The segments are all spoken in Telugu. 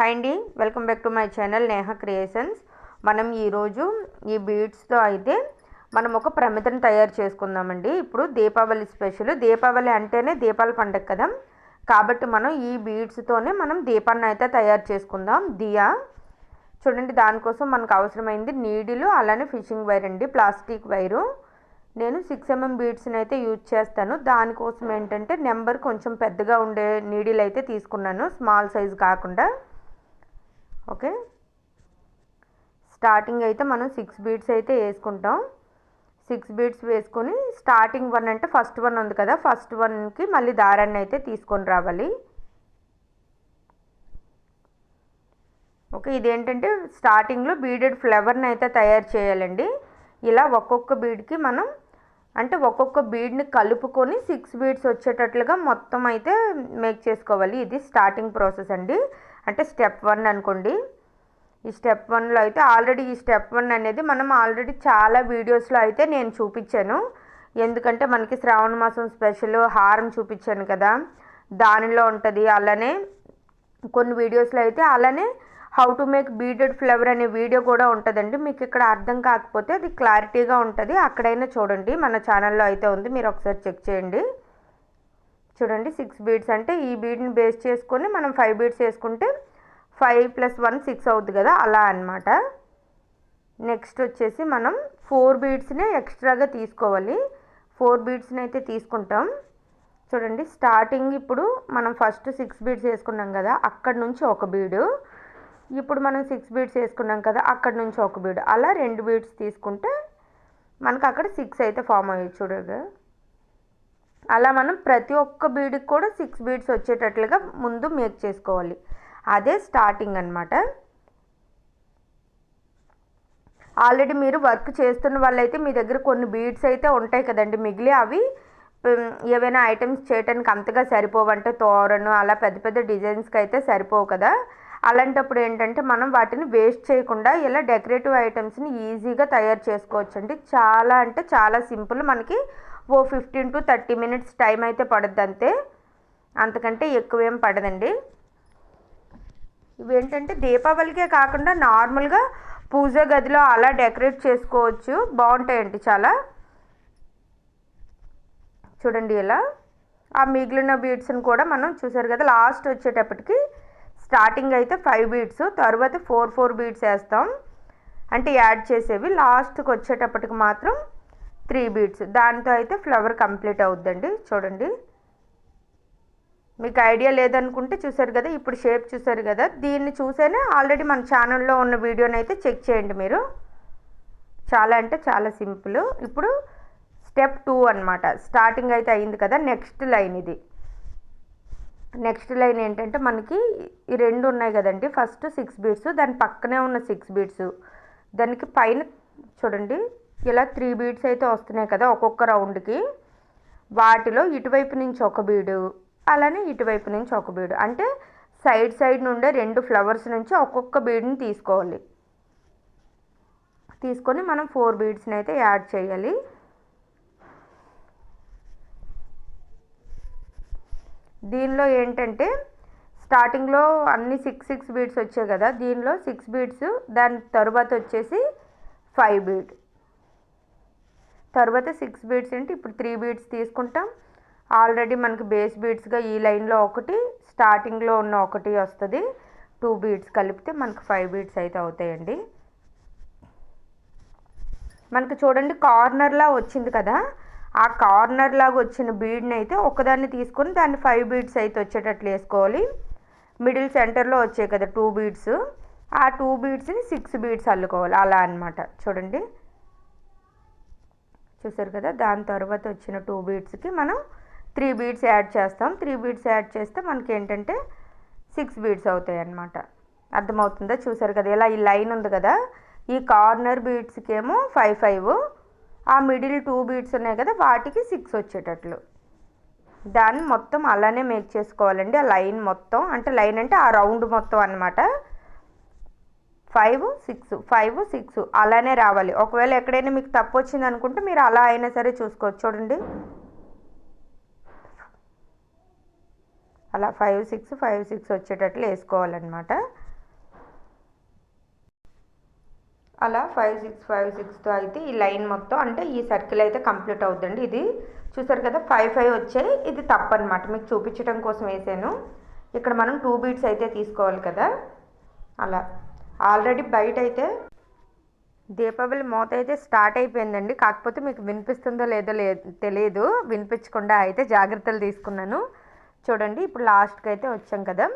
హాయ్ అండి welcome back to my channel Neha creations మనం ఈరోజు ఈ బీడ్స్తో అయితే మనం ఒక ప్రమితను తయారు చేసుకుందామండి. ఇప్పుడు దీపావళి స్పెషల్ దీపావళి అంటేనే దీపాల పండుగ కదా. కాబట్టి మనం ఈ బీడ్స్తోనే మనం దీపాన్ని అయితే తయారు చేసుకుందాం. దియా చూడండి దానికోసం మనకు అవసరమైంది నీడిలు అలానే ఫిషింగ్ వైర్ అండి ప్లాస్టిక్ వైరు. నేను సిక్స్ ఎంఎం బీడ్స్ని అయితే యూజ్ చేస్తాను. దానికోసం ఏంటంటే నెంబర్ కొంచెం పెద్దగా ఉండే నీడిలు అయితే తీసుకున్నాను స్మాల్ సైజ్ కాకుండా. ఓకే? స్టార్టింగ్ అయితే మనం సిక్స్ బీడ్స్ అయితే వేసుకుంటాం. సిక్స్ బీడ్స్ వేసుకొని స్టార్టింగ్ వన్ అంటే ఫస్ట్ వన్ ఉంది కదా ఫస్ట్ వన్కి మళ్ళీ దారాన్ని అయితే తీసుకొని రావాలి. ఓకే ఇదేంటంటే స్టార్టింగ్లో బీడెడ్ ఫ్లవర్ని అయితే తయారు చేయాలండి. ఇలా ఒక్కొక్క బీడ్కి మనం అంటే ఒక్కొక్క బీడ్ని కలుపుకొని సిక్స్ బీడ్స్ వచ్చేటట్లుగా మొత్తం అయితే మేక్ చేసుకోవాలి. ఇది స్టార్టింగ్ ప్రాసెస్ అండి. అంటే స్టెప్ వన్ అనుకోండి. ఈ స్టెప్ వన్లో అయితే ఆల్రెడీ ఈ స్టెప్ వన్ అనేది మనం ఆల్రెడీ చాలా వీడియోస్లో అయితే నేను చూపించాను. ఎందుకంటే మనకి శ్రావణ మాసం స్పెషల్ హారం చూపించాను కదా. దానిలో ఉంటుంది. అలానే కొన్ని వీడియోస్లో అయితే అలానే how to make beaded flower అనే వీడియో కూడా ఉంటుందండి. మీకు ఇక్కడ అర్థం కాకపోతే అది క్లారిటీగా ఉంటుంది. అక్కడైనా చూడండి. మన ఛానల్లో అయితే ఉంది. మీరు ఒకసారి చెక్ చేయండి. చూడండి సిక్స్ బీడ్స్ అంటే ఈ బీడ్ని బేస్ చేసుకొని మనం ఫైవ్ బీడ్స్ వేసుకుంటే ఫైవ్ ప్లస్ వన్ సిక్స్ అవుతుంది కదా అలా అనమాట నెక్స్ట్ వచ్చేసి మనం ఫోర్ బీడ్స్ని ఎక్స్ట్రాగా తీసుకోవాలి. ఫోర్ బీడ్స్ని అయితే తీసుకుంటాం. చూడండి స్టార్టింగ్ ఇప్పుడు మనం ఫస్ట్ సిక్స్ బీడ్స్ వేసుకున్నాం కదా అక్కడ నుంచి ఒక బీడు ఇప్పుడు మనం సిక్స్ బీడ్స్ వేసుకున్నాం కదా అక్కడ నుంచి ఒక బీడు అలా రెండు బీడ్స్ తీసుకుంటే మనకు అక్కడ సిక్స్ అయితే ఫామ్ అయ్యి చూడగా అలా మనం ప్రతి ఒక్క బీడ్కి కూడా సిక్స్ బీడ్స్ వచ్చేటట్లుగా ముందు మేక్ చేసుకోవాలి. అదే స్టార్టింగ్ అనమాట ఆల్రెడీ మీరు వర్క్ చేస్తున్న వాళ్ళైతే మీ దగ్గర కొన్ని బీడ్స్ అయితే ఉంటాయి కదండి. మిగిలి అవి ఏవైనా ఐటమ్స్ చేయడానికి అంతగా సరిపోవంటే తోరణు అలా పెద్ద పెద్ద డిజైన్స్కి అయితే సరిపోవు కదా. అలాంటప్పుడు ఏంటంటే మనం వాటిని వేస్ట్ చేయకుండా ఇలా డెకరేటివ్ ఐటమ్స్ని ఈజీగా తయారు చేసుకోవచ్చండి. చాలా అంటే చాలా సింపుల్ మనకి ఓ fifteen to thirty minutes time అయితే పడుద్ది అంతే అంతకంటే ఎక్కువేం పడదండి. ఇవి ఏంటంటే దీపావళికే కాకుండా నార్మల్గా పూజ గదిలో అలా డెకరేట్ చేసుకోవచ్చు. బాగుంటాయండి చాలా. చూడండి ఇలా. ఆ మిగిలిన బీడ్స్ని కూడా మనం చూసారు కదా లాస్ట్ వచ్చేటప్పటికి స్టార్టింగ్ అయితే ఫైవ్ బీడ్స్ తర్వాత ఫోర్ ఫోర్ బీడ్స్ వేస్తాం. అంటే యాడ్ చేసేవి. లాస్ట్కి వచ్చేటప్పటికి మాత్రం త్రీ బీడ్స్. దాంతో అయితే ఫ్లవర్ కంప్లీట్ అవుద్దండి. చూడండి. మీకు ఐడియా లేదనుకుంటే చూసారు కదా ఇప్పుడు షేప్ చూసారు కదా. దీన్ని చూసేనే ఆల్రెడీ మన ఛానల్లో ఉన్న వీడియోని అయితే చెక్ చేయండి మీరు. చాలా అంటే చాలా సింపుల్. ఇప్పుడు స్టెప్ టూ అనమాట స్టార్టింగ్ అయితే అయింది కదా నెక్స్ట్ లైన్ ఇది. నెక్స్ట్ లైన్ ఏంటంటే మనకి ఈ రెండు ఉన్నాయి కదండి. ఫస్ట్ సిక్స్ బీడ్స్ దాని పక్కనే ఉన్న సిక్స్ బీడ్స్. దానికి పైన చూడండి. ఇలా త్రీ బీడ్స్ అయితే వస్తున్నాయి కదా ఒక్కొక్క రౌండ్కి. వాటిలో ఇటువైపు నుంచి ఒక బీడు అలానే ఇటువైపు నుంచి ఒక బీడు. అంటే సైడ్ సైడ్ నుండే రెండు ఫ్లవర్స్ నుంచి ఒక్కొక్క బీడ్ని తీసుకోవాలి. తీసుకొని మనం ఫోర్ బీడ్స్ని అయితే యాడ్ చేయాలి. దీనిలో ఏంటంటే స్టార్టింగ్లో అన్ని సిక్స్ సిక్స్ బీడ్స్ వచ్చాయి కదా దీనిలో సిక్స్ బీడ్స్ దాని తరువాత వచ్చేసి ఫైవ్ బీడ్. తర్వాత సిక్స్ బీడ్స్ అంటే ఇప్పుడు త్రీ బీడ్స్ తీసుకుంటాం. ఆల్రెడీ మనకి బేస్ బీడ్స్గా ఈ లైన్లో ఒకటి స్టార్టింగ్లో ఉన్న ఒకటి వస్తుంది. టూ బీడ్స్ కలిపితే మనకు ఫైవ్ బీడ్స్ అయితే అవుతాయండి. మనకి చూడండి కార్నర్లా వచ్చింది కదా. ఆ కార్నర్ లాగా వచ్చిన బీడ్ని అయితే ఒకదాన్ని తీసుకొని దాన్ని ఫైవ్ బీడ్స్ అయితే వచ్చేటట్లు వేసుకోవాలి. మిడిల్ సెంటర్లో వచ్చాయి కదా టూ బీడ్స్ ఆ టూ బీడ్స్ని సిక్స్ బీడ్స్ అల్లుకోవాలి. అలా అనమాట చూడండి. చూసారు కదా? దాని తర్వాత వచ్చిన టూ బీడ్స్కి మనం త్రీ బీడ్స్ యాడ్ చేస్తాం. త్రీ బీడ్స్ యాడ్ చేస్తే మనకి ఏంటంటే సిక్స్ బీడ్స్ అవుతాయి అన్నమాట అర్థమవుతుందా? చూసారు కదా? ఇలా ఈ లైన్ ఉంది కదా? ఈ కార్నర్ బీడ్స్కి ఏమో ఫైవ్ ఫైవ్ ఆ మిడిల్ టూ బీడ్స్ ఉన్నాయి కదా? వాటికి సిక్స్ వచ్చేటట్లు. దాన్ని మొత్తం అలానే మేక్ చేసుకోవాలండి. ఆ లైన్ మొత్తం అంటే లైన్ అంటే ఆ రౌండ్ మొత్తం అనమాట ఫైవ్ సిక్స్ ఫైవ్ సిక్స్ అలానే రావాలి. ఒకవేళ ఎక్కడైనా మీకు తప్పు వచ్చింది అనుకుంటే మీరు అలా అయినా సరే చూసుకోవచ్చు. చూడండి. అలా ఫైవ్ సిక్స్ ఫైవ్ సిక్స్ వచ్చేటట్లు వేసుకోవాలన్నమాట. అలా ఫైవ్ సిక్స్ ఫైవ్ సిక్స్తో అయితే ఈ లైన్ మొత్తం అంటే ఈ సర్కిల్ అయితే కంప్లీట్ అవుతుందండి ఇది. చూసారు కదా ఫైవ్ ఫైవ్ వచ్చాయి ఇది తప్పనమాట మీకు చూపించడం కోసం వేసాను. ఇక్కడ మనం టూ బీట్స్ అయితే తీసుకోవాలి కదా. అలా. ఆల్రెడీ బయట అయితే దీపావళి మూత అయితే స్టార్ట్ అయిపోయిందండి. కాకపోతే మీకు వినిపిస్తుందో లేదో లే తెలియదు వినిపించకుండా అయితే జాగ్రత్తలు తీసుకున్నాను. చూడండి ఇప్పుడు లాస్ట్కి అయితే వచ్చాం కదా.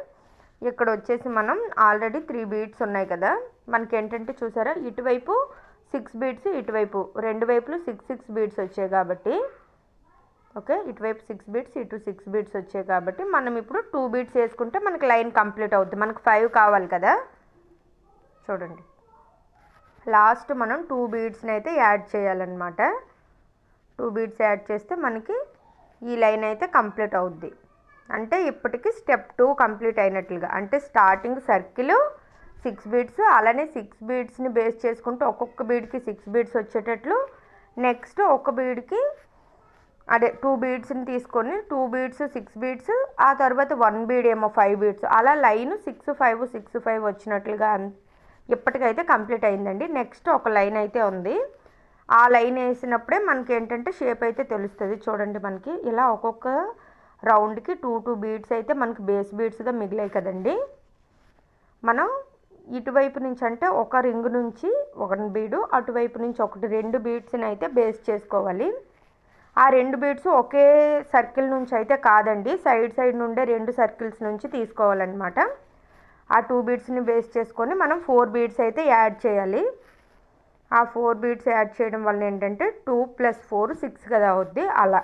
ఇక్కడ వచ్చేసి మనం ఆల్రెడీ త్రీ బీట్స్ ఉన్నాయి కదా. మనకి ఏంటంటే చూసారా ఇటువైపు సిక్స్ బీట్స్ ఇటువైపు రెండు వైపులు సిక్స్ సిక్స్ బీట్స్ వచ్చాయి కాబట్టి ఓకే ఇటువైపు సిక్స్ బీట్స్ ఇటు సిక్స్ బీట్స్ వచ్చాయి కాబట్టి మనం ఇప్పుడు టూ బీట్స్ వేసుకుంటే మనకి లైన్ కంప్లీట్ అవుతుంది మనకు ఫైవ్ కావాలి కదా. చూడండి. లాస్ట్ మనం టూ బీడ్స్ని అయితే యాడ్ చేయాలన్నమాట. టూ బీడ్స్ యాడ్ చేస్తే మనకి ఈ లైన్ అయితే కంప్లీట్ అవుద్ది. అంటే ఇప్పటికి స్టెప్ టూ కంప్లీట్ అయినట్లుగా. అంటే స్టార్టింగ్ సర్కిల్ సిక్స్ బీడ్స్ అలానే సిక్స్ బీడ్స్ని బేస్ చేసుకుంటూ ఒక్కొక్క బీడ్కి సిక్స్ బీడ్స్ వచ్చేటట్లు నెక్స్ట్ ఒక బీడ్కి అదే టూ బీడ్స్ని తీసుకొని టూ బీడ్స్ సిక్స్ బీడ్స్ ఆ తర్వాత వన్ బీడ్ ఏమో ఫైవ్ బీడ్స్. అలా line six five six five వచ్చినట్లుగా ఇప్పటికైతే కంప్లీట్ అయిందండి. నెక్స్ట్ ఒక లైన్ అయితే ఉంది. ఆ లైన్ వేసినప్పుడే మనకి ఏంటంటే షేప్ అయితే తెలుస్తుంది చూడండి మనకి. ఇలా ఒక్కొక్క రౌండ్కి టూ టూ బీడ్స్ అయితే మనకి బేస్ బీడ్స్గా మిగిలాయి కదండి. మనం ఇటువైపు నుంచి అంటే ఒక రింగ్ నుంచి ఒక బీడు అటువైపు నుంచి ఒకటి రెండు బీడ్స్ని అయితే బేస్ చేసుకోవాలి. ఆ రెండు బీడ్స్ ఒకే సర్కిల్ నుంచి అయితే కాదండి. సైడ్ సైడ్ నుండే రెండు సర్కిల్స్ నుంచి తీసుకోవాలన్నమాట. ఆ టూ బీడ్స్ని బేస్ చేసుకొని మనం ఫోర్ బీడ్స్ అయితే యాడ్ చేయాలి. ఆ ఫోర్ బీడ్స్ యాడ్ చేయడం వల్ల ఏంటంటే టూ ప్లస్ ఫోర్ సిక్స్ కదా అవుద్ది. అలా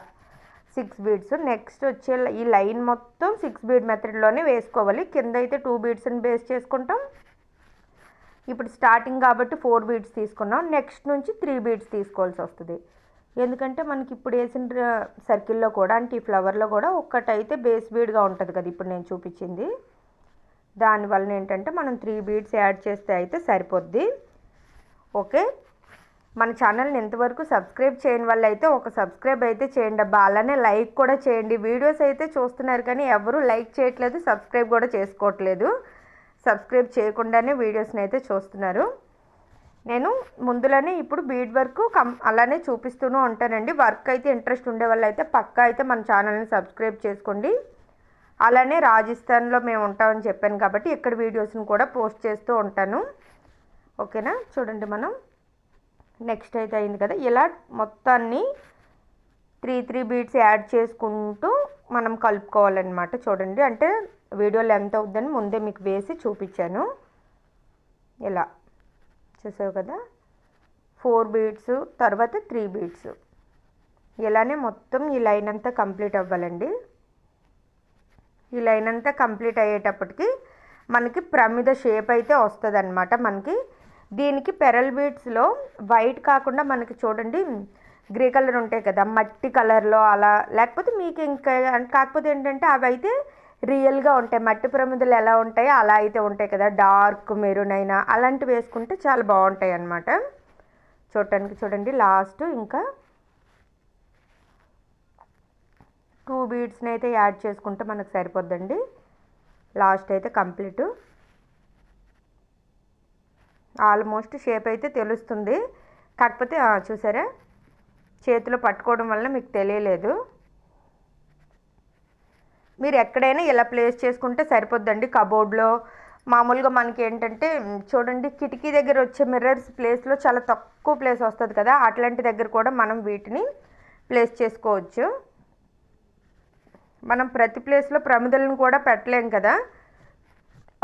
సిక్స్ బీడ్స్ నెక్స్ట్ వచ్చే ఈ లైన్ మొత్తం సిక్స్ బీడ్ మెథడ్లోనే వేసుకోవాలి. కింద అయితే టూ బీడ్స్ని బేస్ చేసుకుంటాం. ఇప్పుడు స్టార్టింగ్ కాబట్టి ఫోర్ బీడ్స్ తీసుకున్నాం. నెక్స్ట్ నుంచి త్రీ బీడ్స్ తీసుకోవాల్సి వస్తుంది. ఎందుకంటే మనకి ఇప్పుడు వేసిన సర్కిల్లో కూడా అంటే ఈ ఫ్లవర్లో కూడా ఒక్కటైతే బేస్ బీడ్గా ఉంటుంది కదా. ఇప్పుడు నేను చూపించింది. దానివల్ల ఏంటంటే మనం త్రీ బీడ్స్ యాడ్ చేస్తే అయితే సరిపోద్ది. ఓకే మన ఛానల్ని ఎంతవరకు సబ్స్క్రైబ్ చేయని వాళ్ళు అయితే ఒక సబ్స్క్రైబ్ అయితే చేయండి అబ్బా. అలానే లైక్ కూడా చేయండి. వీడియోస్ అయితే చూస్తున్నారు కానీ ఎవరు లైక్ చేయట్లేదు సబ్స్క్రైబ్ కూడా చేసుకోవట్లేదు. సబ్స్క్రైబ్ చేయకుండానే వీడియోస్ని అయితే చూస్తున్నారు. నేను ముందులోనే ఇప్పుడు బీడ్ వర్క్ కం అలానే చూపిస్తూనే ఉంటానండి. వర్క్ అయితే ఇంట్రెస్ట్ ఉండే వాళ్ళు అయితే పక్కా అయితే మన ఛానల్ని సబ్స్క్రైబ్ చేసుకోండి. అలానే రాజస్థాన్లో మేము ఉంటామని చెప్పాను కాబట్టి ఇక్కడ వీడియోస్ని కూడా పోస్ట్ చేస్తూ ఉంటాను. ఓకేనా? చూడండి మనం. నెక్స్ట్ అయితే అయింది కదా. ఇలా మొత్తాన్ని త్రీ త్రీ బీట్స్ యాడ్ చేసుకుంటూ మనం కలుపుకోవాలన్నమాట చూడండి. అంటే వీడియో లెంత్ అవుద్దని ముందే మీకు వేసి చూపించాను. ఇలా. చూసావు కదా? ఫోర్ బీట్స్ తర్వాత త్రీ బీట్స్. ఇలానే మొత్తం ఈ లైన్ అంతా కంప్లీట్ అవ్వాలండి. ఈ లైన్ అంతా కంప్లీట్ అయ్యేటప్పటికి మనకి ప్రమిద షేప్ అయితే వస్తుంది అనమాట మనకి. దీనికి పెరల్ బీడ్స్లో వైట్ కాకుండా మనకి చూడండి గ్రే కలర్ ఉంటాయి కదా మట్టి కలర్లో అలా లేకపోతే మీకు ఇంకా కాకపోతే ఏంటంటే అవి అయితే రియల్గా ఉంటాయి. మట్టి ప్రమిదలు ఎలా ఉంటాయో అలా అయితే ఉంటాయి కదా డార్క్ మెరూన్ అయినా అలాంటివి వేసుకుంటే చాలా బాగుంటాయి అన్నమాట చూడటానికి చూడండి లాస్ట్ ఇంకా టూ బీడ్స్ని అయితే యాడ్ చేసుకుంటే మనకు సరిపోద్దండి. లాస్ట్ అయితే కంప్లీట్. ఆల్మోస్ట్ షేప్ అయితే తెలుస్తుంది. కాకపోతే చూసారా? చేతిలో పట్టుకోవడం వల్ల మీకు తెలియలేదు. మీరు ఎక్కడైనా ఇలా ప్లేస్ చేసుకుంటే సరిపోద్దండి కబోర్డ్లో. మామూలుగా మనకి ఏంటంటే చూడండి కిటికీ దగ్గర వచ్చే మిర్రర్స్ ప్లేస్లో చాలా తక్కువ ప్లేస్ వస్తుంది కదా. అట్లాంటి దగ్గర కూడా మనం వీటిని ప్లేస్ చేసుకోవచ్చు. మనం ప్రతి ప్లేస్లో ప్రమిదలను కూడా పెట్టలేం కదా?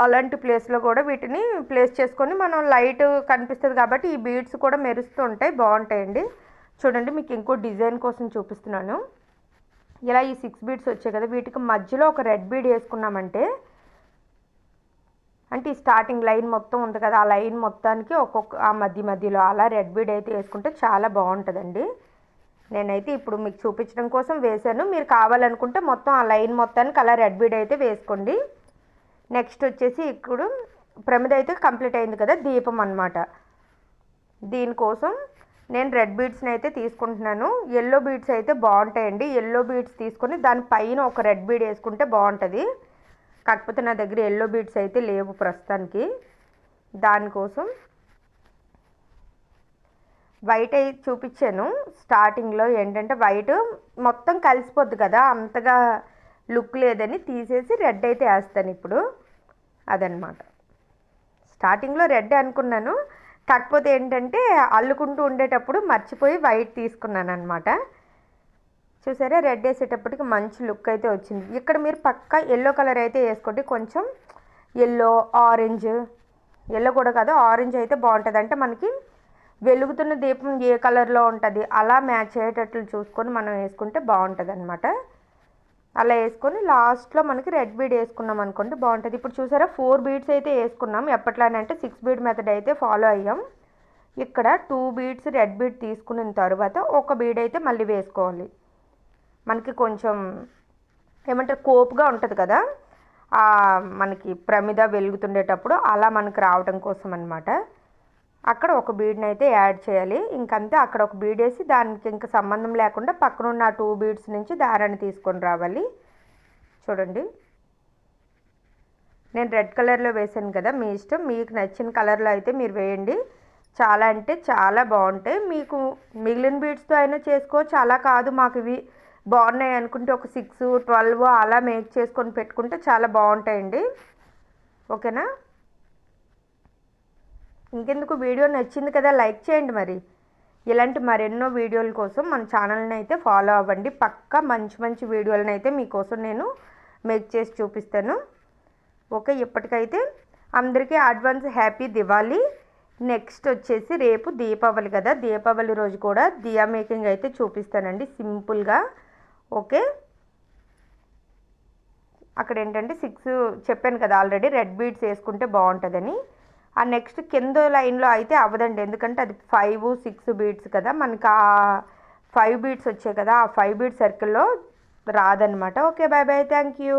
అలాంటి ప్లేస్లో కూడా వీటిని ప్లేస్ చేసుకొని మనం లైట్ కనిపిస్తుంది కాబట్టి ఈ బీడ్స్ కూడా మెరుస్తూ ఉంటాయి బాగుంటాయండి. చూడండి మీకు ఇంకో డిజైన్ కోసం చూపిస్తున్నాను. ఇలా ఈ సిక్స్ బీడ్స్ వచ్చాయి కదా వీటికి మధ్యలో ఒక రెడ్ బీడ్ వేసుకున్నామంటే అంటే ఈ స్టార్టింగ్ లైన్ మొత్తం ఉంది కదా ఆ లైన్ మొత్తానికి ఒక్కొక్క ఆ మధ్య మధ్యలో అలా రెడ్ బీడ్ అయితే వేసుకుంటే చాలా బాగుంటుందండి. నేనైతే ఇప్పుడు మీకు చూపించడం కోసం వేశాను. మీరు కావాలనుకుంటే మొత్తం ఆ లైన్ మొత్తానికి అలా రెడ్ బీడ్ అయితే వేసుకోండి. నెక్స్ట్ వచ్చేసి ఇప్పుడు ప్రమిద అయితే కంప్లీట్ అయింది కదా దీపం అనమాట దీనికోసం నేను రెడ్ బీడ్స్ని అయితే తీసుకుంటున్నాను. ఎల్లో బీడ్స్ అయితే బాగుంటాయండి. ఎల్లో బీడ్స్ తీసుకొని దానిపైన ఒక రెడ్ బీడ్ వేసుకుంటే బాగుంటుంది. కాకపోతే నా దగ్గర ఎల్లో బీడ్స్ అయితే లేవు ప్రస్తుతానికి. దానికోసం వైట్ అయి చూపించాను. స్టార్టింగ్లో ఏంటంటే వైట్ మొత్తం కలిసిపోద్ది కదా అంతగా లుక్ లేదని తీసేసి రెడ్ అయితే వేస్తాను ఇప్పుడు. అదనమాట. స్టార్టింగ్లో రెడ్ అనుకున్నాను. కాకపోతే ఏంటంటే అల్లుకుంటూ ఉండేటప్పుడు మర్చిపోయి వైట్ తీసుకున్నాను అనమాట చూసారా? రెడ్ వేసేటప్పటికి మంచి లుక్ అయితే వచ్చింది. ఇక్కడ మీరు పక్కా ఎల్లో కలర్ అయితే వేసుకోండి. కొంచెం ఎల్లో ఆరెంజ్ ఎల్లో కూడా కాదు ఆరెంజ్ అయితే బాగుంటుంది అంటే మనకి వెలుగుతున్న దీపం ఏ కలర్లో ఉంటుంది అలా మ్యాచ్ అయ్యేటట్లు చూసుకొని మనం వేసుకుంటే బాగుంటుంది అనమాట అలా వేసుకొని లాస్ట్లో మనకి రెడ్ బీడ్ వేసుకున్నాం అనుకోండి బాగుంటుంది. ఇప్పుడు చూసారా ఫోర్ బీడ్స్ అయితే వేసుకున్నాం. ఎప్పట్లానంటే సిక్స్ బీడ్ మెథడ్ అయితే ఫాలో అయ్యాం. ఇక్కడ టూ బీడ్స్ రెడ్ బీడ్ తీసుకున్న తర్వాత ఒక బీడ్ అయితే మళ్ళీ వేసుకోవాలి. మనకి కొంచెం ఏమంటారు కోపుగా ఉంటుంది కదా మనకి ప్రమిద వెలుగుతుండేటప్పుడు అలా మనకి రావడం కోసం అనమాట అక్కడ ఒక బీడ్ని అయితే యాడ్ చేయాలి. ఇంకంతే అక్కడ ఒక బీడ్ వేసి దానికి ఇంకా సంబంధం లేకుండా పక్కన ఉన్న టూ బీడ్స్ నుంచి దారాన్ని తీసుకొని రావాలి. చూడండి. నేను రెడ్ కలర్లో వేసాను కదా మీ ఇష్టం. మీకు నచ్చిన కలర్లో అయితే మీరు వేయండి. చాలా అంటే చాలా బాగుంటాయి. మీకు మిగిలిన బీడ్స్తో అయినా చేసుకోవచ్చు. అలా కాదు మాకు ఇవి బాగున్నాయి అనుకుంటే ఒక సిక్స్ ట్వెల్వ్ అలా మేక్ చేసుకొని పెట్టుకుంటే చాలా బాగుంటాయండి. ఓకేనా? ఇంకెందుకు? వీడియో నచ్చింది కదా లైక్ చేయండి మరి. ఇలాంటి మరెన్నో వీడియోల కోసం మన ఛానల్ని అయితే ఫాలో అవ్వండి. పక్కా మంచి మంచి వీడియోలను అయితే మీకోసం నేను మేక్ చేసి చూపిస్తాను. ఓకే ఇప్పటికైతే అందరికీ అడ్వాన్స్ హ్యాపీ దివాళీ. నెక్స్ట్ వచ్చేసి రేపు దీపావళి కదా. దీపావళి రోజు కూడా దియా మేకింగ్ అయితే చూపిస్తానండి సింపుల్గా. ఓకే? అక్కడ ఏంటంటే సిక్స్ చెప్పాను కదా ఆల్రెడీ రెడ్ బీడ్స్ వేసుకుంటే బాగుంటుందని. ఆ నెక్స్ట్ కింద లైన్లో అయితే అవ్వదండి. ఎందుకంటే అది ఫైవ్ సిక్స్ బీట్స్ కదా. మనకి ఆ ఫైవ్ బీట్స్ వచ్చాయి కదా. ఆ ఫైవ్ బీట్ సర్కిల్లో రాదనమాట okay bye bye thank you